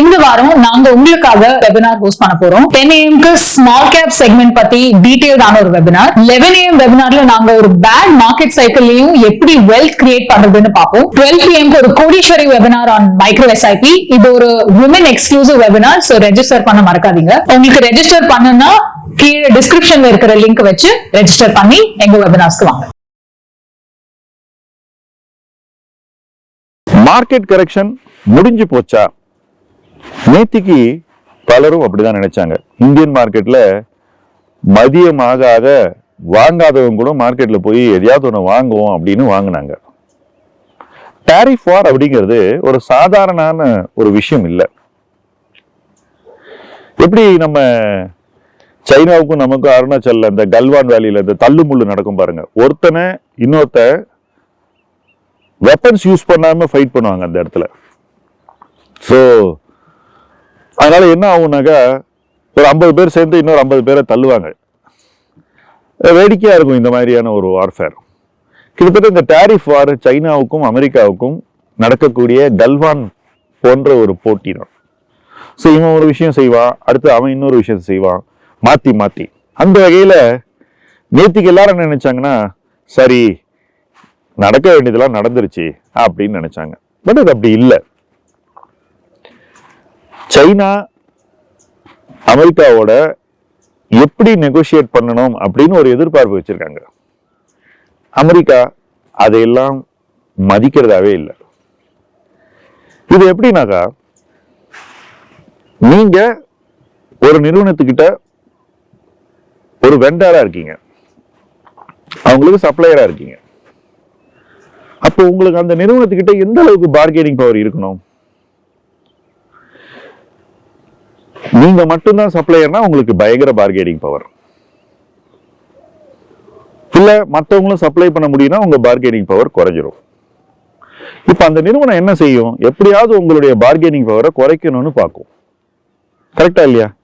இந்த வாரம் நாங்க உங்களுக்காக வெபினார் ஹோஸ்ட் பண்ண போறோம். டென் ஏஎம்க்கு ஸ்மால் கேப் செக்மெண்ட் பத்தி டீடைல்டான ஒரு வெபினார் லெவன் ஏஎம் வெபினார்ல நாங்க ஒரு பேட் மார்க்கெட் சைக்கிள்லயும் எப்படி வெல்த் கிரியேட் பண்றதுன்னு பார்ப்போம். டுவெல் ஏஎம்க்கு ஒரு கோடீஸ்வரி வெபினார் ஆன் மைக்ரோ எஸ்ஐபி இது ஒரு woman exclusive webinar so register பண்ண மறக்காதீங்க. உங்களுக்கு ரெஜிஸ்டர் பண்ணுன்னா கீழே டிஸ்கிரிப்ஷன்ல இருக்கிற லிங்க் வச்சு ரெஜிஸ்டர் பண்ணி எங்க வெபினார்ஸ்க்கு வாங்க. மார்க்கெட் கரெக்ஷன் முடிஞ்சு போச்சா? நேத்திக்கு பலரும் அப்படிதான் நினைச்சாங்க. இந்தியன் மார்க்கெட்ல மதியம் ஆகாத வாங்காதவங்க கூட மார்க்கெட்ல போய் எதையாவது ஒன்று வாங்குவோம் அப்படின்னு வாங்கினாங்க. டேரிஃப் வார் அப்படிங்கிறது ஒரு சாதாரணமான ஒரு விஷயம் இல்லை. எப்படி நம்ம சைனாவுக்கும் நமக்கும் அருணாச்சல்ல இந்த கல்வான் வேலியில் இந்த தள்ளுமுள்ளு நடக்கும் பாருங்க. ஒருத்தனை இன்னொருத்த வெப்பன்ஸ் யூஸ் பண்ணாம ஃபைட் பண்ணுவாங்க அந்த இடத்துல. ஸோ அதனால என்ன ஆகும்னாக்கா ஒரு ஐம்பது பேர் சேர்ந்து இன்னொரு ஐம்பது பேரை தள்ளுவாங்க. வேடிக்கையாக இருக்கும் இந்த மாதிரியான ஒரு வார்ஃபேர் கிட்டத்தட்ட இந்த டேரிஃப் வார் சைனாவுக்கும் அமெரிக்காவுக்கும் நடக்கக்கூடிய கல்வான் போன்ற ஒரு போட்டி தான். ஸோ இவன் ஒரு விஷயம் செய்வான் அடுத்து அவன் இன்னொரு விஷயம் செய்வான். மாற்றி மாற்றி அந்த வகையில் நேற்றுக்கு எல்லாரும் என்ன நினைச்சாங்கன்னா சரி நடக்க வேண்டியதெல்லாம் நடந்துருச்சு அப்படின்னு நினைச்சாங்க. பட் அது அப்படி இல்லை. சைனா அமெரிக்காவோட எப்படி நெகோஷியேட் பண்ணணும் அப்படின்னு ஒரு எதிர்பார்ப்பு வச்சிருக்காங்க. அமெரிக்கா அதையெல்லாம் மதிக்கிறதாவே இல்லை. இது எப்படின்னாக்கா நீங்க ஒரு நிறுவனத்துக்கிட்ட ஒரு வெண்டாரா இருக்கீங்க. அவங்களுக்கு சப்ளையரா இருக்கீங்க. அப்போ உங்களுக்கு அந்த நிறுவனத்துக்கிட்ட எந்த அளவுக்கு பார்கெனிங் பவர் இருக்கணும்? நீங்க மட்டும்தான் சப்ளையர்னா உங்களுக்கு பயங்கர பார்கெனிங் பவர் இல்லை மற்றவங்களும் சப்ளை பண்ண முடியும்னா உங்கள் பார்கெனிங் பவர் குறைஞ்சிரும். இப்போ அந்த நிறுவனம் என்ன செய்யும்? எப்படியாவது உங்களுடைய பார்கெனிங் பவரை குறைக்கணும்னு பார்க்கும். கரெக்டா இல்லையா?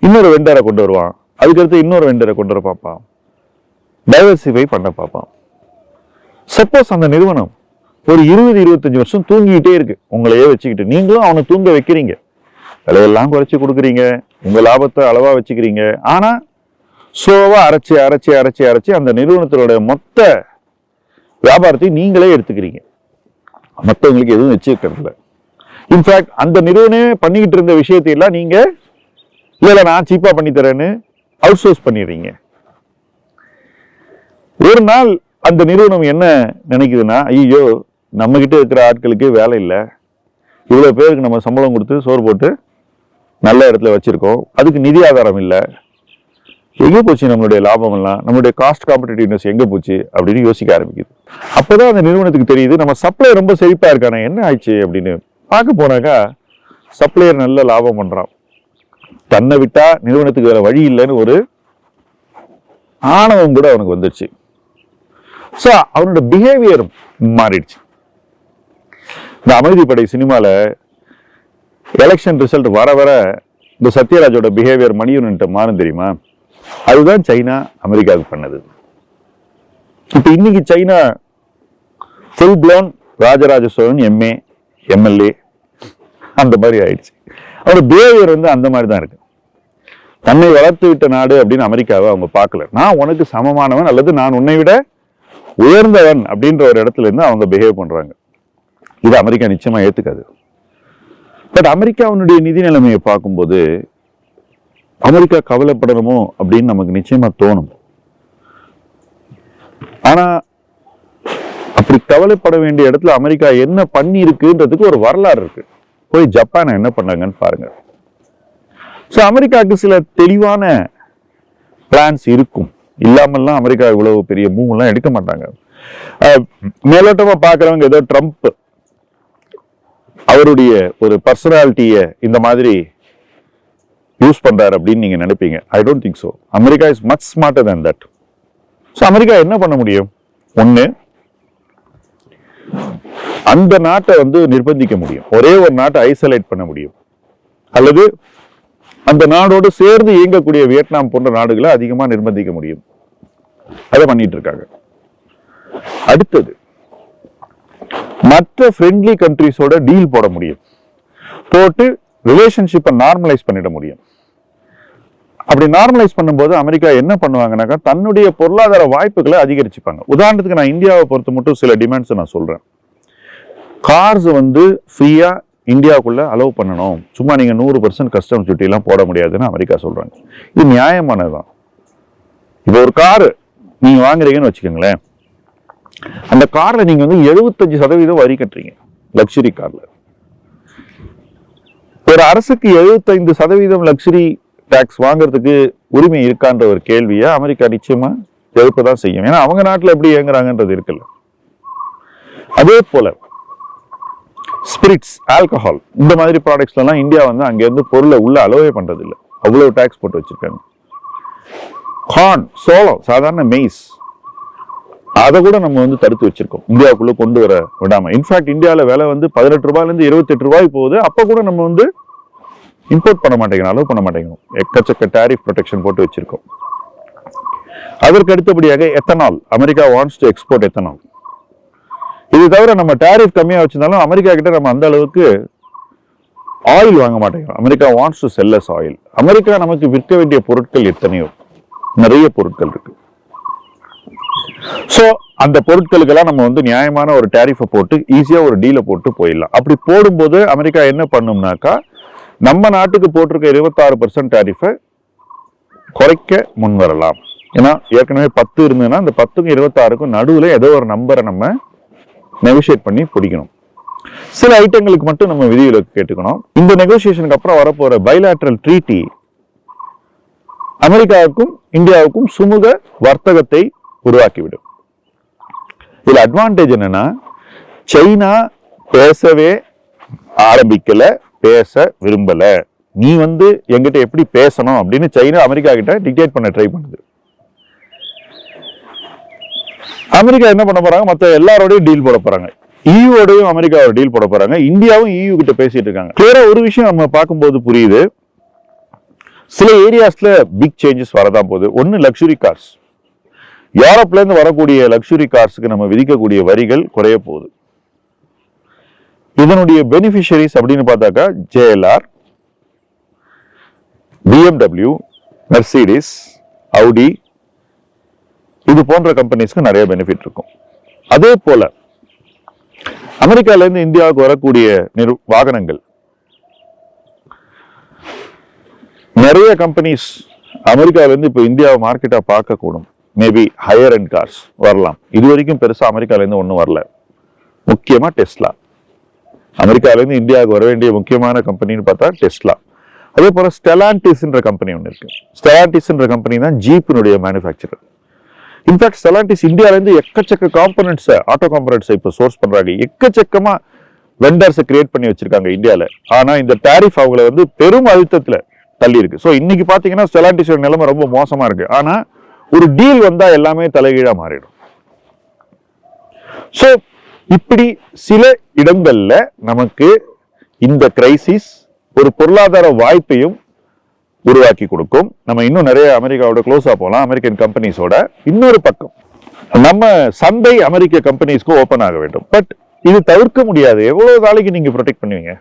இன்னொரு வெண்டரை கொண்டு வருவான். அதுக்கடுத்து இன்னொரு வெண்டரை கொண்டு வர பார்ப்பான். டைவர்சிஃபை பண்ண பார்ப்பான். சப்போஸ் அந்த நிறுவனம் ஒரு இருபது இருபத்தஞ்சு வருஷம் தூங்கிக்கிட்டே இருக்கு. உங்களையே வச்சுக்கிட்டு. நீங்களும் அவனை தூங்க வைக்கிறீங்க. விலையெல்லாம் குறைச்சி கொடுக்குறீங்க. உங்கள் லாபத்தை அளவாக வச்சுக்கிறீங்க. ஆனால் ஸ்லோவாக அரைச்சி அரைச்சி அரைச்சி அரைச்சி அந்த நிறுவனத்தினுடைய மொத்த வியாபாரத்தையும் நீங்களே எடுத்துக்கிறீங்க. மற்றவங்களுக்கு எதுவும் வச்சுக்கிறதில்ல இன்ஃபேக்ட் அந்த நிறுவனமே பண்ணிக்கிட்டு இருந்த விஷயத்தையெல்லாம் நீங்கள் இல்லை நான் சீப்பாக பண்ணித்தரேன்னு அவுட் சோர்ஸ் பண்ணிடுறீங்க. ஒரு நாள் அந்த நிறுவனம் என்ன நினைக்குதுன்னா ஐயோ நம்மக்கிட்ட இருக்கிற ஆட்களுக்கு வேலை இல்லை. இவ்வளோ பேருக்கு நம்ம சம்பளம் கொடுத்து சோறு போட்டு நல்ல இடத்துல வச்சுருக்கோம். அதுக்கு நிதி ஆதாரம் இல்லை. எங்கே போச்சு நம்மளுடைய லாபமெல்லாம்? நம்மளுடைய காஸ்ட் காம்படிட்டிவ்னஸ் எங்கே போச்சு? அப்படின்னு யோசிக்க ஆரம்பிக்குது. அப்போ தான் அந்த நிறுவனத்துக்கு தெரியுது நம்ம சப்ளை ரொம்ப செழிப்பாக இருக்கானே என்ன ஆயிடுச்சு அப்படின்னு? பார்க்க போனாக்கா சப்ளையர் நல்ல லாபம் பண்ணுறான் தன்னை விட்டால் நிறுவனத்துக்கு வேறு வழி இல்லைன்னு ஒரு ஆணவம் கூட அவனுக்கு வந்துடுச்சு ஸோ அவனோட பிஹேவியர் மாறிடுச்சு. இந்த அமைதிப்படை சினிமாவில் எலெக்ஷன் ரிசல்ட் வர வர இந்த சத்யராஜோட பிஹேவியர் மணியூன்ட்ட மாறும் தெரியுமா? அதுதான் சைனா அமெரிக்காவுக்கு பண்ணது. இப்போ இன்னைக்கு China full blown Rajaraja Cholan MA MLA அந்த மாதிரி ஆயிடுச்சு. அவரோட பிஹேவியர் வந்து அந்த மாதிரி தான் இருக்கு. தன்னை வளர்த்து விட்ட நாடு அப்படின்னு அமெரிக்காவை அவங்க பார்க்கல. நான் உனக்கு சமமானவன் அல்லது நான் உன்னை விட உயர்ந்தவன் அப்படின்ற ஒரு இடத்துல இருந்து அவங்க பிஹேவ் பண்றாங்க. இது அமெரிக்கா நிச்சயமா ஏத்துக்காது. பட் அமெரிக்காவினுடைய நிதி நிலைமையை பார்க்கும்போது அமெரிக்கா கவலைப்படணுமோ அப்படின்னு நமக்கு நிச்சயமா தோணும். ஆனா அப்படி கவலைப்பட வேண்டிய இடத்துல அமெரிக்கா என்ன பண்ணி இருக்குன்றதுக்கு ஒரு வரலாறு இருக்கு. போய் ஜப்பானை என்ன பண்ணாங்கன்னு பாருங்க. ஸோ அமெரிக்காவுக்கு சில தெளிவான பிளான்ஸ் இருக்கும். இல்லாமல்லாம் அமெரிக்கா இவ்வளவு பெரிய மூவ் எல்லாம் எடுக்க மாட்டாங்க. மேலோட்டமா பார்க்கறவங்க ஏதோ ட்ரம்ப் அவருடைய ஒரு பர்சனாலிட்டியை இந்த மாதிரி யூஸ் பண்ணுறாரு அப்படின்னு நீங்க நினைப்பீங்க. I don't think so America is much smarter than that so America என்ன பண்ண முடியும்? ஒன்று அந்த நாட்டை வந்து நிர்பந்திக்க முடியும். ஒரே ஒரு நாட்டை ஐசோலேட் பண்ண முடியும். அல்லது அந்த நாடோடு சேர்ந்து இயங்கக்கூடிய வியட்நாம் போன்ற நாடுகளை அதிகமாக நிர்பந்திக்க முடியும். அதை பண்ணிட்டு இருக்காங்க. அடுத்தது மற்ற ஃப்ரெண்ட்லி கண்ட்ரிஸோட டீல் போட முடியும். போட்டு ரிலேஷன்ஷிப்பை நார்மலைஸ் பண்ணிட முடியும். அப்படி நார்மலைஸ் பண்ணும்போது அமெரிக்கா என்ன பண்ணுவாங்கன்னாக்கா தன்னுடைய பொருளாதார வாய்ப்புகளை அதிகரிச்சுப்பாங்க. உதாரணத்துக்கு நான் இந்தியாவை பொறுத்த மட்டும் சில டிமாண்ட்ஸ் நான் சொல்றேன். கார்ஸ் வந்து ஃப்ரீயா இந்தியாவுக்குள்ள அலோவ் பண்ணணும். சும்மா நீங்க நூறு பர்சன்ட் கஸ்டம் எல்லாம் போட முடியாதுன்னு அமெரிக்கா சொல்றாங்க. இது நியாயமானதுதான். இப்போ ஒரு காரு நீங்க வாங்குறீங்கன்னு வச்சுக்கோங்களேன். அந்த கார்ல நீங்க வந்து எழுபத்தஞ்சு சதவீதம் வரி கட்டுறீங்க லக்ஸுரி காரில். ஒரு அரசுக்கு எழுபத்தைந்து சதவீதம் லக்ஸுரி டேக்ஸ் வாங்குறதுக்கு உரிமை இருக்கான்ற ஒரு கேள்வியை அமெரிக்கா நிச்சயமா எழுப்பதான் செய்யும். ஏன்னா அவங்க நாட்டில் எப்படி இயங்குறாங்கன்றது இருக்குல்ல. அதே போல ஸ்பிரிட்ஸ் ஆல்கஹால் இந்த மாதிரி ப்ராடக்ட்ஸ்ல எல்லாம் இந்தியா வந்து அங்க இருந்து பொருளை உள்ள அலோவே பண்றது இல்ல அவ்வளவு டேக்ஸ் போட்டு வச்சிருக்காங்க. கார்ன் சோளம் சாதாரண மெய்ஸ் அதை கூட நம்ம வந்து தடுத்து வச்சிருக்கோம். இந்தியாவுக்குள்ள கொண்டு வர விடாம. இன்ஃபேக்ட் இந்தியாவில் விலை வந்து பதினெட்டு ரூபாயில இருந்து இருபத்தெட்டு ரூபாய் போகுது. அப்ப கூட நம்ம வந்து இம்போர்ட் பண்ண மாட்டேங்கிறோம் அளவு பண்ண மாட்டேங்கிறோம். எக்கச்சக்க டேரிஃப் ப்ரொடெக்ஷன் போட்டு வச்சிருக்கோம். அதற்கு அடுத்தபடியாக ethanol America wants to export ethanol இது தவிர நம்ம டேரிஃப் கம்மியாக வச்சிருந்தாலும் அமெரிக்கா கிட்ட நம்ம அந்த அளவுக்கு ஆயில் வாங்க மாட்டேங்கிறோம். America wants to sell us oil America நமக்கு விற்க வேண்டிய பொருட்கள் எத்தனையோ? நிறைய பொருட்கள் இருக்குது ஸோ அந்த பொருட்களுக்கெல்லாம் நம்ம வந்து நியாயமான ஒரு டேரிஃபை போட்டு ஈஸியாக ஒரு டீலை போட்டு போயிடலாம். அப்படி போடும்போது அமெரிக்கா என்ன பண்ணும்னாக்கா நம்ம நாட்டுக்கு போட்டிருக்க இருபத்தாறு பர்சன்ட் டேரிஃபை குறைக்க முன் வரலாம் ஏன்னா ஏற்கனவே பத்து இருந்ததுன்னா அந்த பத்துக்கும் இருபத்தாறுக்கும் நடுவில் ஏதோ ஒரு நம்பரை நம்ம நெகோஷியேட் பண்ணி பிடிக்கணும். சில ஐட்டங்களுக்கு மட்டும் நம்ம விதிவிலக்கு கேட்டுக்கணும். இந்த நெகோசியேஷனுக்கு அப்புறம் வரப்போற பைலாட்ரல் ட்ரீட்டி அமெரிக்காவுக்கும் இந்தியாவுக்கும் சுமூக வர்த்தகத்தை உருவாக்கிவிடும். இதில் அட்வான்டேஜ் என்னன்னா சைனா பேசவே ஆரம்பிக்கல பேச விரும்பல. நீ வந்து எங்கிட்ட எப்படி பேசணும் அப்படின்னு சைனா அமெரிக்கா கிட்ட டிக்டேட் பண்ண ட்ரை பண்ணுது. அமெரிக்கா என்ன பண்ண போறாங்க? மத்த எல்லாரோடையும் டீல் போட போறாங்க. ஈயோடையும் அமெரிக்காவோட டீல் போட போறாங்க. இந்தியாவும் ஈயு கிட்ட பேசிட்டு இருக்காங்க. கிளியரா ஒரு விஷயம் நம்ம பார்க்கும்போது புரியுது. சில ஏரியாஸ்ல பிக் சேஞ்சஸ் வரதான் போகுது. ஒன்னு லக்ஸுரி கார்ஸ் யூரோப்லேருந்து வரக்கூடிய லக்ஸுரி கார்ஸ்க்கு நம்ம விதிக்கக்கூடிய வரிகள் குறைய போகுது. இதனுடைய பெனிஃபிஷரிஸ் அப்படின்னு பார்த்தாக்கா ஜேஎல்ஆர் பிஎம்டபிள்யூ மெர்சிடிஸ் அவுடி இது போன்ற கம்பெனிஸ்க்கு நிறைய பெனிஃபிட் இருக்கும். அதே போல அமெரிக்காவிலேருந்து இந்தியாவுக்கு வரக்கூடிய நிறு வாகனங்கள். நிறைய கம்பெனிஸ் அமெரிக்காவிலேருந்து இப்போ இந்தியாவை மார்க்கெட்டாக பார்க்கக்கூடும். மேபி ஹையர் அண்ட் கார்ஸ் வரலாம். இது வரைக்கும் பெருசா அமெரிக்கால இருந்து ஒன்றும் வரல. முக்கியமா டெஸ்லா அமெரிக்கால இருந்து இந்தியாவுக்கு வர வேண்டிய முக்கியமான கம்பெனின்னு பார்த்தா டெஸ்லா அதே போல ஸ்டெலாண்டிஸ்ன்ற கம்பெனி ஒன்று இருக்கு. ஸ்டெலாண்டிஸ்ன்ற கம்பெனி தான் ஜீப்பினுடைய மேனுஃபேக்சரர் இன்ஃபேக்ட் ஸ்டெலாண்டிஸ் இந்தியால இருந்து எக்கச்சக்க காம்பனன்ட்ஸ் ஆட்டோ காம்பனன்ட்ஸ் இப்போ சோர்ஸ் பண்றாங்க. எக்கச்சக்கமா வெண்டர்ஸை கிரியேட் பண்ணி வச்சிருக்காங்க இந்தியால. ஆனா இந்த டேரிஃப் அவங்கள வந்து பெரும் அழுத்தத்துல தள்ளி இருக்கு ஸோ இன்னைக்கு பாத்தீங்கன்னா ஸ்டெலாண்டிஸோட நிலைமை ரொம்ப மோசமா இருக்கு. ஆனா ஒரு டீல் வந்தா எல்லாமே தலைகீழா மாறிடும். ஸோ இப்படி சில இடங்கள்ல நமக்கு இந்த கிரைசிஸ் ஒரு பொருளாதார வாய்ப்பையும் உருவாக்கி கொடுக்கும். நம்ம இன்னும் நிறைய அமெரிக்காவோட க்ளோஸாக போகலாம் அமெரிக்கன் கம்பெனிஸோட இன்னொரு பக்கம். நம்ம சந்தை அமெரிக்க கம்பெனிஸ்க்கு ஓப்பன் ஆக வேண்டும். பட் இது தவிர்க்க முடியாது. எவ்வளோ நாளைக்கு நீங்கள் ப்ரொடெக்ட் பண்ணுவீங்க?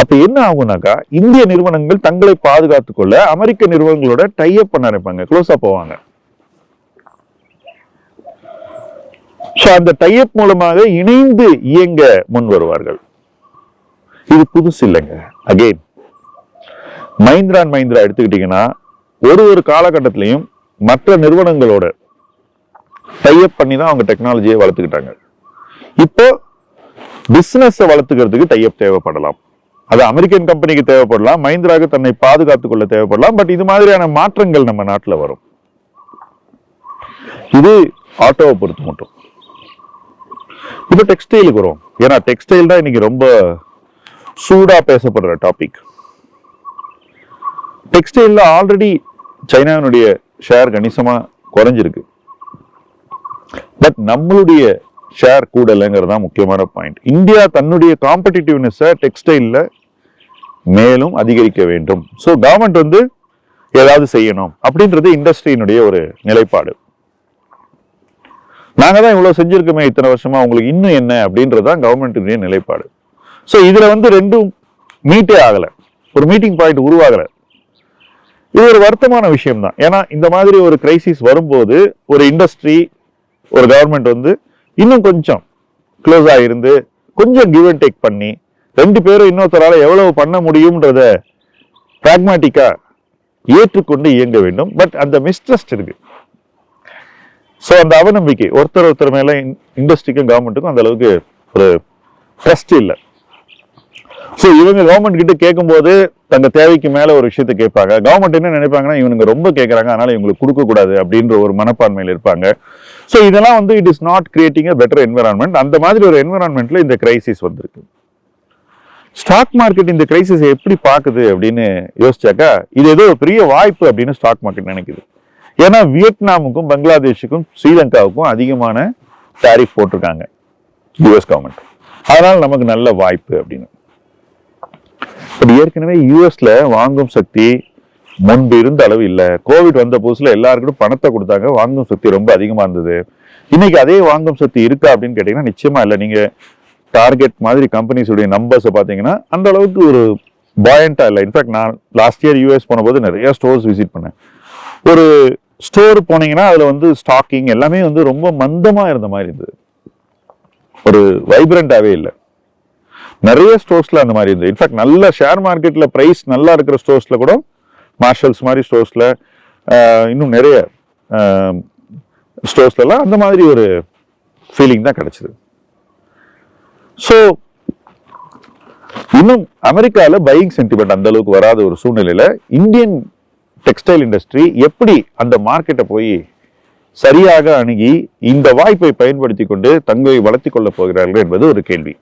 அப்ப என்ன ஆகும்னாக்கா இந்திய நிறுவனங்கள் தங்களை பாதுகாத்துக் கொள்ள அமெரிக்க நிறுவனங்களோட டைப் பண்ண நினைப்பாங்க க்ளோஸா போவாங்க. So, அந்த டைப் மூலமாக இணைந்து இயங்க முன் வருவார்கள். இது புதுசு இல்லைங்க. அகெயின் மஹிந்திரா அண்ட் மஹிந்திரா எடுத்துக்கிட்டீங்கன்னா ஒரு ஒரு காலகட்டத்திலையும் மற்ற நிறுவனங்களோட டைப் பண்ணி தான் அவங்க டெக்னாலஜியை வளர்த்துக்கிட்டாங்க. இப்போ பிசினஸ் வளர்த்துக்கிறதுக்கு டைப் தேவைப்படலாம். அது அமெரிக்கன் கம்பெனிக்கு தேவைப்படலாம். மஹிந்திராவுக்கு தன்னை பாதுகாத்துக் கொள்ள தேவைப்படலாம். பட் இது மாதிரியான மாற்றங்கள் நம்ம நாட்டில் வரும். இது ஆட்டோவை பொறுத்து மட்டும். இப்போ டெக்ஸ்டைலுக்கு வரும். ஏன்னா டெக்ஸ்டைல் தான் இன்னைக்கு ரொம்ப சூடா பேசப்படுற டாபிக் டெக்ஸ்டைல்ல ஆல்ரெடி சைனாவினுடைய ஷேர் கணிசமா குறைஞ்சிருக்கு. பட் நம்மளுடைய ஷேர் கூடலைங்கிறது தான் முக்கியமான பாயிண்ட் இந்தியா தன்னுடைய காம்படிட்டிவ்னஸை டெக்ஸ்டைலில் மேலும் அதிகரிக்க வேண்டும். ஸோ கவர்மெண்ட் வந்து ஏதாவது செய்யணும் அப்படின்றது இண்டஸ்ட்ரியினுடைய ஒரு நிலைப்பாடு. நாங்கள் தான் இவ்வளோ செஞ்சுருக்கோமே இத்தனை வருஷமா உங்களுக்கு இன்னும் என்ன அப்படின்றது தான் கவர்மெண்ட்டுடைய நிலைப்பாடு. ஸோ இதில் வந்து ரெண்டும் மீட்டே ஆகலை. ஒரு மீட்டிங் பாயிண்ட் உருவாகலை. இது ஒரு வருத்தமான விஷயம் தான் ஏன்னா இந்த மாதிரி ஒரு கிரைசிஸ் வரும்போது ஒரு இண்டஸ்ட்ரி ஒரு கவர்மெண்ட் வந்து இன்னும் கொஞ்சம் க்ளோஸாக இருந்து கொஞ்சம் கிவ் அண்ட் டேக் பண்ணி ரெண்டு பேரும் இன்னொருத்தரால எவ்வளவு பண்ண முடியும்ன்றத ப்ராக்மேட்டிக்காக ஏற்றுக்கொண்டு இயங்க வேண்டும். பட் அந்த மிஸ்ட்ரஸ்ட் இருக்கு. ஸோ அந்த அவநம்பிக்கை ஒருத்தர் ஒருத்தர் மேல இண்டஸ்ட்ரிக்கும் கவர்மெண்ட்டுக்கும் அந்த அளவுக்கு ஒரு ட்ரஸ்ட் இல்லை. ஸோ இவங்க கவர்மெண்ட் கிட்ட கேட்கும்போது தங்க தேவைக்கு மேல ஒரு விஷயத்தை கேட்பாங்க. கவர்மெண்ட் என்ன நினைப்பாங்கன்னா இவனுங்க ரொம்ப கேட்கறாங்க அதனால இவங்களுக்கு கொடுக்க கூடாது அப்படின்ற ஒரு மனப்பான்மையில் இருப்பாங்க. ஸோ இதெல்லாம் வந்து it is not creating a better environment அந்த மாதிரி ஒரு என்விரான்மெண்ட்ல இந்த கிரைசிஸ் வந்திருக்கு. ஸ்டாக் மார்க்கெட் இந்த கிரைசிஸ் எப்படி பார்க்குது அப்படின்னு யோசிச்சாக்கா இது ஏதோ ஒரு பெரிய வாய்ப்பு அப்படின்னு ஸ்டாக் மார்க்கெட் நினைக்குது. ஏன்னா வியட்நாமுக்கும் பங்களாதேஷுக்கும் ஸ்ரீலங்காவுக்கும் அதிகமான டேரிஃப் போட்டிருக்காங்க. யூஎஸ் கவர்மெண்ட் அதனால் நமக்கு நல்ல வாய்ப்பு அப்படின்னு. பட் ஏற்கனவே யூஎஸ்ல வாங்கும் சக்தி முன்பு இருந்த அளவு இல்லை. கோவிட் வந்த புதுசில் எல்லாருக்கும் பணத்தை கொடுத்தாங்க. வாங்கும் சக்தி ரொம்ப அதிகமாக இருந்தது. இன்னைக்கு அதே வாங்கும் சக்தி இருக்கா அப்படின்னு கேட்டிங்கன்னா நிச்சயமா இல்லை. நீங்கள் டார்கெட் மாதிரி கம்பெனிஸ் உடைய நம்பர்ஸை பார்த்தீங்கன்னா அந்த அளவுக்கு ஒரு பாயண்ட்டாக இல்லை. இன்ஃபேக்ட் நான் லாஸ்ட் இயர் யூஎஸ் போனபோது நிறைய ஸ்டோர்ஸ் விசிட் பண்ணேன். ஒரு ஸ்டோர் போனீங்கன்னா அதில் வந்து ஸ்டாக்கிங் எல்லாமே வந்து ரொம்ப மந்தமாக இருந்த மாதிரி இருந்தது. ஒரு வைப்ரண்ட்டாகவே இல்லை. நிறைய ஸ்டோர்ஸில் அந்த மாதிரி இருந்தது. இன்ஃபேக்ட் நல்ல ஷேர் மார்க்கெட்டில் ப்ரைஸ் நல்லா இருக்கிற ஸ்டோர்ஸில் கூட மார்ஷல்ஸ் மாதிரி ஸ்டோர்ஸில் இன்னும் நிறைய ஸ்டோர்ஸ்லலாம் அந்த மாதிரி ஒரு ஃபீலிங் தான் கிடச்சிது. ஸோ இன்னும் அமெரிக்காவில் பையிங் சென்டிமெண்ட் அந்த அளவுக்கு வராத ஒரு சூழ்நிலையில் இந்தியன் டெக்ஸ்டைல் இண்டஸ்ட்ரி எப்படி அந்த மார்க்கெட்டை போய் சரியாக அணுகி இந்த வாய்ப்பை பயன்படுத்தி கொண்டு தங்களை வளர்த்தி கொள்ளப் போகிறார்கள் என்பது ஒரு கேள்வி.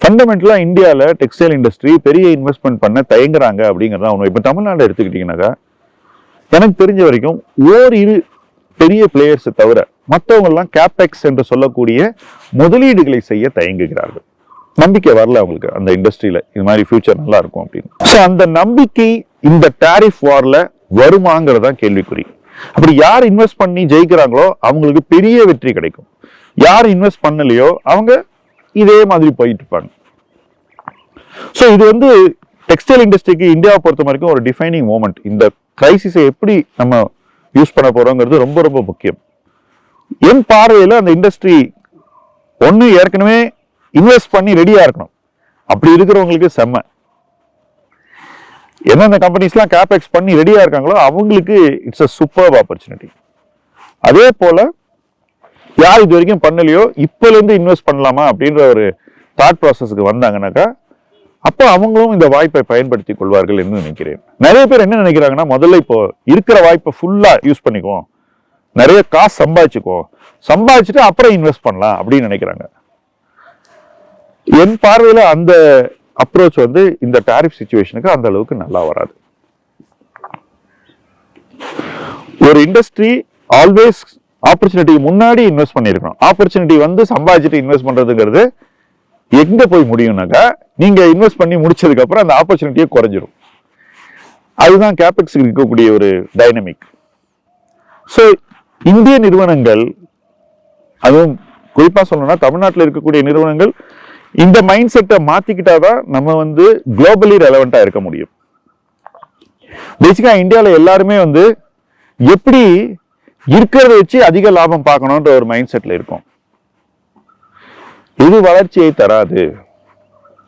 ஃபண்டமெண்டலாக இந்தியாவில் டெக்ஸ்டைல் இண்டஸ்ட்ரி பெரிய இன்வெஸ்ட்மெண்ட் பண்ண தயங்குறாங்க அப்படிங்கிறதா ஒன்று இப்போ தமிழ்நாடு எடுத்துக்கிட்டீங்கன்னாக்கா எனக்கு தெரிஞ்ச வரைக்கும் ஓர் இரு பெரிய பிளேயர்ஸை தவிர மற்றவங்கெல்லாம் கேபெக்ஸ் என்று சொல்லக்கூடிய முதலீடுகளை செய்ய தயங்குகிறார்கள். நம்பிக்கை வரல அவங்களுக்கு அந்த இண்டஸ்ட்ரியில் இது மாதிரி ஃபியூச்சர் நல்லா இருக்கும் அப்படின்னு. ஸோ அந்த நம்பிக்கை இந்த டாரிஃப் வாரில் வருமாங்கிறது தான் கேள்விக்குறி. அப்படி யார் இன்வெஸ்ட் பண்ணி ஜெயிக்கிறாங்களோ அவங்களுக்கு பெரிய வெற்றி கிடைக்கும். யார் இன்வெஸ்ட் பண்ணலையோ அவங்க இதே மாதிரி போயிட்டு இருப்பாங்க ஸோ இது வந்து டெக்ஸ்டைல் இண்டஸ்ட்ரிக்கு இந்தியாவை பொறுத்த வரைக்கும் ஒரு டிஃபைனிங் மூமெண்ட் இந்த கிரைசிஸை எப்படி நம்ம யூஸ் பண்ண போகிறோங்கிறது ரொம்ப ரொம்ப முக்கியம். என் பார்வையில் அந்த இண்டஸ்ட்ரி ஒன்று ஏற்கனவே இன்வெஸ்ட் பண்ணி ரெடியாக இருக்கணும். அப்படி இருக்கிறவங்களுக்கு செம்ம. எந்தெந்த கம்பெனிஸ்லாம் கேபெக்ஸ் பண்ணி ரெடியாக இருக்காங்களோ அவங்களுக்கு இட்ஸ் அ சூப்பர் ஆப்பர்ச்சுனிட்டி அதே போல் யார் இது வரைக்கும் பண்ணலையோ இப்போலேருந்து இன்வெஸ்ட் பண்ணலாமா அப்படின்ற ஒரு தாட் ப்ராசஸ்க்கு வந்தாங்கன்னாக்கா அப்போ அவங்களும் இந்த வாய்ப்பை பயன்படுத்தி கொள்வார்கள் என்று நினைக்கிறேன். நிறைய பேர் என்ன நினைக்கிறாங்கன்னா முதல்ல இப்போ இருக்கிற வாய்ப்பை ஃபுல்லா யூஸ் பண்ணிக்குவோம். நிறைய காசு சம்பாதிச்சுக்குவோம். சம்பாதிச்சுட்டு அப்புறம் இன்வெஸ்ட் பண்ணலாம் அப்படின்னு நினைக்கிறாங்க. என் பார்வையில் அந்த அப்ரோச் வந்து இந்த டாரிஃப் சுச்சுவேஷனுக்கு அந்த அளவுக்கு நல்லா வராது. ஒரு இண்டஸ்ட்ரி ஆல்வேஸ் ஆப்பர்ச்சுனிட்டி முன்னாடி இன்வெஸ்ட் பண்ணியிருக்கணும். ஆப்பர்ச்சுனிட்டி வந்து சம்பாதிச்சுட்டு இன்வெஸ்ட் பண்ணுறதுங்கிறது எங்கே போய் முடியும்னாக்கா நீங்கள் இன்வெஸ்ட் பண்ணி முடிச்சதுக்கப்புறம் அந்த ஆப்பர்ச்சுனிட்டியே குறைஞ்சிரும். அதுதான் கேபெக்ஸ் இருக்கக்கூடிய ஒரு டைனமிக் ஸோ இந்திய நிறுவனங்கள் அதுவும் குறிப்பாக சொல்லணும்னா தமிழ்நாட்டில் இருக்கக்கூடிய நிறுவனங்கள் இந்த மைண்ட் செட்டை மாத்திக்கிட்டாதான் நம்ம வந்து குளோபலி ரெலவெண்ட்டாக இருக்க முடியும். பேசிக்காக இந்தியாவில் எல்லாருமே வந்து எப்படி இருக்கிறத வச்சு அதிக லாபம் பார்க்கணுன்ற ஒரு மைண்ட் செட்ல இருக்கும். இது வளர்ச்சியை தராது.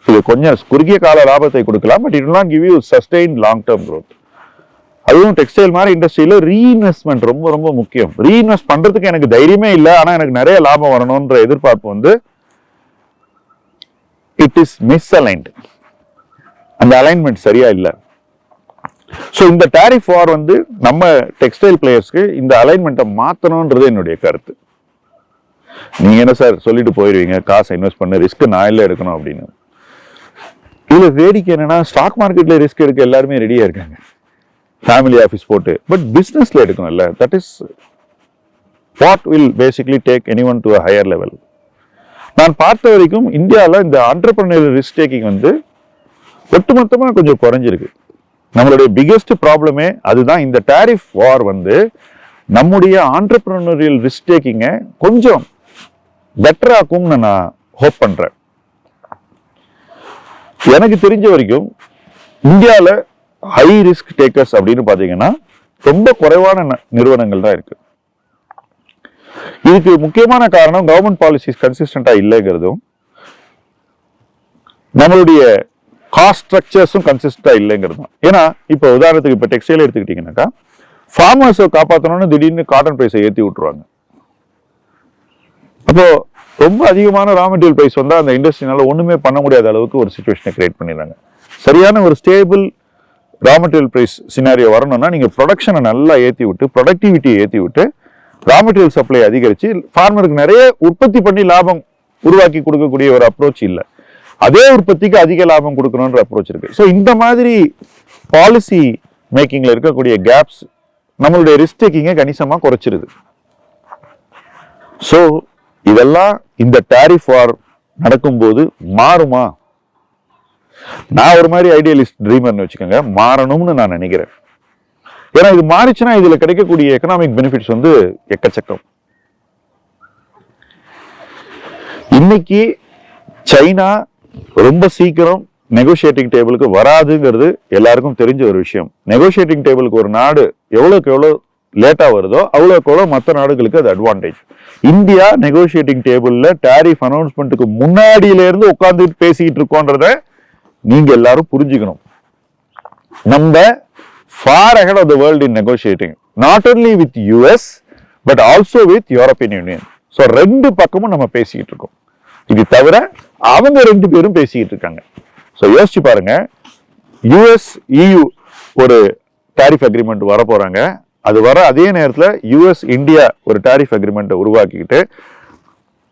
இது கொஞ்சம் குறுகிய கால லாபத்தை கொடுக்கலாம் but it not give you sustain long term growth அதுவும் டெக்ஸ்டைல் மாதிரி இண்டஸ்ட்ரியில ரீஇன்வெஸ்ட்மெண்ட் ரொம்ப ரொம்ப முக்கியம். ரீஇன்வெஸ்ட் பண்றதுக்கு எனக்கு தைரியமே இல்லை ஆனா எனக்கு நிறைய லாபம் வரணும்ன்ற எதிர்பார்ப்பு வந்து இட் இஸ் மிஸ் அலைன்ட் அந்த அலைன்மெண்ட் சரியா இல்லை. ஸோ இந்த டேரிஃப் வார் வந்து நம்ம டெக்ஸ்டைல் பிளேயர்ஸ்க்கு இந்த அலைன்மெண்ட்டை மாற்றணுன்றது என்னுடைய கருத்து. நீங்க என்ன சார் சொல்லிட்டு போயிடுவீங்க காசை இன்வெஸ்ட் பண்ண ரிஸ்க் நான் இல்லை எடுக்கணும் அப்படின்னு. இதில் வேடிக்கை என்னன்னா ஸ்டாக் மார்க்கெட்ல ரிஸ்க் எடுக்க எல்லாருமே ரெடியா இருக்காங்க. ஃபேமிலி ஆஃபீஸ் போட்டு. பட் பிஸ்னஸ்ல எடுக்கணும்ல. That is what will basically take anyone to a higher level நான் பார்த்த வரைக்கும் இந்தியாவில் இந்த ஆண்டர்பிரினர் ரிஸ்க் டேக்கிங் வந்து ஒட்டுமொத்தமாக கொஞ்சம் குறைஞ்சிருக்கு. நம்மளுடைய பிக்கெஸ்ட் ப்ராப்ளமே அதுதான் இந்த டேரிஃப் வார் வந்து நம்முடைய ஆண்டர்பிரினரியல் ரிஸ்க் டேக்கிங்கை கொஞ்சம் பெட்டராக்கும்னு நான் ஹோப் பண்றேன். எனக்கு தெரிஞ்ச வரைக்கும் இந்தியாவில் ஹை ரிஸ்க் டேக்கர்ஸ் அப்படின்னு பார்த்தீங்கன்னா ரொம்ப குறைவான ந- நிறுவனங்கள் தான் இருக்கு. இதுக்கு முக்கியமான காரணம் கவர்மெண்ட் பாலிசிஸ் கன்சிஸ்டண்டா இல்லைங்கிறதும் நம்மளுடைய காஸ்ட் ஸ்ட்ரக்சர்ஸும் கன்சிஸ்டாக இல்லைங்கிறது தான் ஏன்னா இப்போ உதாரணத்துக்கு இப்போ டெக்ஸ்டைல் எடுத்துக்கிட்டிங்கனாக்கா ஃபார்மர்ஸை காப்பாற்றணும்னு திடீர்னு காட்டன் ப்ரைஸை ஏற்றி விட்டுருவாங்க. அப்போது ரொம்ப அதிகமான ரா மெட்டீரியல் ப்ரைஸ் வந்தால் அந்த இண்டஸ்ட்ரினால ஒன்றுமே பண்ண முடியாத அளவுக்கு ஒரு சுச்சுவேஷனை கிரியேட் பண்ணிடுறாங்க. சரியான ஒரு stable raw material price scenario வரணும்னா நீங்கள் ப்ரொடக்ஷனை நல்லா ஏற்றி விட்டு ப்ரொடக்டிவிட்டியை ஏற்றி விட்டு ரா மெட்டீரியல் சப்ளை அதிகரித்து ஃபார்மருக்கு நிறைய உற்பத்தி பண்ணி லாபம் உருவாக்கி கொடுக்கக்கூடிய ஒரு அப்ரோச் இல்லை. அதே உற்பத்திக்கு அதிக லாபம் கொடுக்கணுன்ற அப்ரோச் இருக்கு. ஸோ இந்த மாதிரி பாலிசி மேக்கிங்கில் இருக்கக்கூடிய கேப்ஸ் நம்மளுடைய ரிஸ்க் டேக்கிங்கை கணிசமாக குறைச்சிருது. ஸோ இதெல்லாம் இந்த டேரிஃப் வார் நடக்கும்போது மாறுமா? நான் ஒரு மாதிரி ஐடியலிஸ்ட் ட்ரீமர்னு வச்சுக்கோங்க மாறணும்னு நான் நினைக்கிறேன். ஏன்னா இது மாறிச்சுன்னா இதில் கிடைக்கக்கூடிய எக்கனாமிக் பெனிஃபிட்ஸ் வந்து எக்கச்சக்கம். இன்னைக்கு சைனா ரொம்ப சீக்கிரம் நெகோஷியேட்டிங் டேபிளுக்கு வராதுங்கிறது எல்லாருக்கும் தெரிஞ்ச ஒரு விஷயம். நெகோஷியேட்டிங் டேபிளுக்கு ஒரு நாடு எவ்வளவுக்கு எவ்வளவு லேட்டா வருதோ அவ்வளோக்கு எவ்வளோ மற்ற நாடுகளுக்கு அது அட்வான்டேஜ் இந்தியா நெகோஷியேட்டிங் டேபிள்ல டாரிஃப் அனௌன்ஸ்மெண்ட்டுக்கு முன்னாடியில இருந்து பேசிக்கிட்டு இருக்கோன்றத நீங்க எல்லாரும் புரிஞ்சுக்கணும். நம்ம far ahead of the world in negotiating not only with US but also with European Union so ரெண்டு பக்கமும் நம்ம பேசிக்கிட்டு இருக்கோம். இது தவிர அவங்க ரெண்டு பேரும் பேசிக்கிட்டு இருக்காங்க. ஸோ யோசிச்சு பாருங்க. யுஎஸ் இயு ஒரு டாரிஃப் அக்ரிமெண்ட் வர போறாங்க. அது வர அதே நேரத்தில் யுஎஸ் இந்தியா ஒரு டாரிஃப் அக்ரிமெண்ட்டை உருவாக்கிக்கிட்டு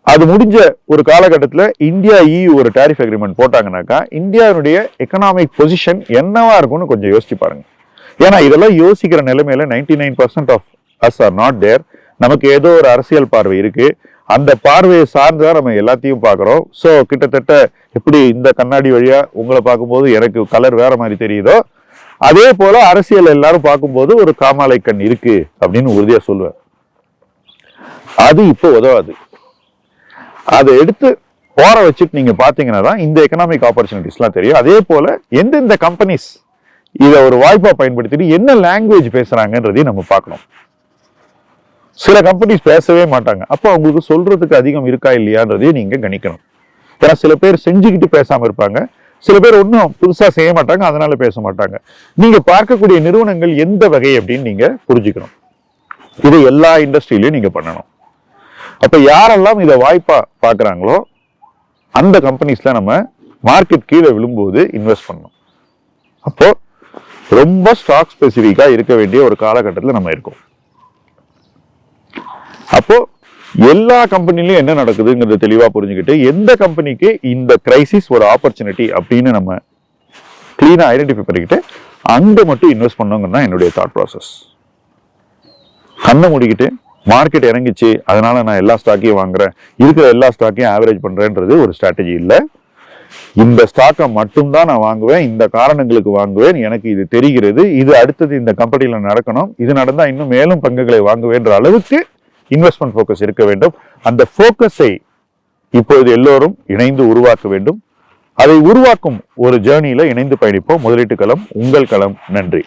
அது முடிஞ்ச ஒரு காலகட்டத்தில் இந்தியா இயு ஒரு டாரிஃப் அக்ரிமெண்ட் போட்டாங்கனாக்கா இந்தியாவுடைய எக்கனாமிக் பொசிஷன் என்னவா இருக்கும்னு கொஞ்சம் யோசிச்சு பாருங்க. ஏன்னா இதெல்லாம் யோசிக்கிற நிலைமையில ninety nine percent of us are not there நமக்கு ஏதோ ஒரு அரசியல் பார்வை இருக்குது அந்த பார்வையை சார்ந்து தான் நம்ம எல்லாத்தையும் பார்க்குறோம். ஸோ கிட்டத்தட்ட எப்படி இந்த கண்ணாடி வழியா உங்களை பார்க்கும்போது எனக்கு கலர் வேற மாதிரி தெரியுதோ அதே போல அரசியல் எல்லாரும் பார்க்கும்போது ஒரு காமாலை கண் இருக்கு அப்படின்னு உறுதியா சொல்லுவேன். அது இப்போ உதவாது. அதை எடுத்து போற வச்சுட்டு நீங்க பாத்தீங்கன்னா தான் இந்த எக்கனாமிக் ஆப்பர்ச்சுனிட்டிஸ்லாம் தெரியும். அதே போல எந்தெந்த கம்பெனிஸ் இதை ஒரு வாய்ப்பா பயன்படுத்திட்டு என்ன லாங்குவேஜ் பேசுறாங்கன்றதையும் நம்ம பார்க்கணும். சில கம்பெனிஸ் பேசவே மாட்டாங்க. அப்போ அவங்களுக்கு சொல்றதுக்கு அதிகம் இருக்கா இல்லையான்றதையும் நீங்க கணிக்கணும். ஏன்னா சில பேர் செஞ்சுக்கிட்டு பேசாம இருப்பாங்க. சில பேர் ஒன்றும் புதுசா செய்ய மாட்டாங்க அதனால பேச மாட்டாங்க. நீங்க பார்க்கக்கூடிய நிறுவனங்கள் எந்த வகை அப்படின்னு நீங்க புரிஞ்சுக்கணும். இது எல்லா இண்டஸ்ட்ரியிலையும் நீங்க பண்ணணும். அப்ப யாரெல்லாம் இதை வாய்ப்பா பாக்குறாங்களோ அந்த கம்பெனிஸ்ல நம்ம மார்க்கெட் கீழே விழும்போது இன்வெஸ்ட் பண்ணணும். அப்போ ரொம்ப ஸ்டாக் ஸ்பெசிஃபிக்கா இருக்க வேண்டிய ஒரு காலகட்டத்தில் நம்ம இருக்கோம். அப்போ எல்லா கம்பெனிலையும் என்ன நடக்குதுங்கிறத தெளிவாக புரிஞ்சுக்கிட்டு எந்த கம்பெனிக்கு இந்த கிரைசிஸ் ஒரு ஆப்பர்ச்சுனிட்டி அப்படின்னு நம்ம க்ளீனாக ஐடென்டிஃபை பண்ணிக்கிட்டு அங்கே மட்டும் இன்வெஸ்ட் பண்ணுங்கிறது தான் என்னுடைய தாட் ப்ராசஸ் கண்ணை முடிக்கிட்டு மார்க்கெட் இறங்கிச்சு அதனால நான் எல்லா ஸ்டாக்கையும் வாங்குறேன் இருக்கிற எல்லா ஸ்டாக்கையும் ஆவரேஜ் பண்ணுறேன்றது ஒரு ஸ்ட்ராட்டஜி இல்லை. இந்த ஸ்டாக்கை மட்டும்தான் நான் வாங்குவேன் இந்த காரணங்களுக்கு வாங்குவேன் எனக்கு இது தெரிகிறது இது அடுத்தது இந்த கம்பெனியில் நடக்கணும் இது நடந்தால் இன்னும் மேலும் பங்குகளை வாங்குவேன்ற அளவுக்கு இன்வெஸ்ட்மெண்ட் ஃபோக்கஸ் இருக்க வேண்டும். அந்த ஃபோக்கஸை இப்பொழுது எல்லோரும் இணைந்து உருவாக்க வேண்டும். அதை உருவாக்கும் ஒரு ஜேர்னியில் இணைந்து பயணிப்போம். முதலீட்டு களம் உங்கள் களம். நன்றி.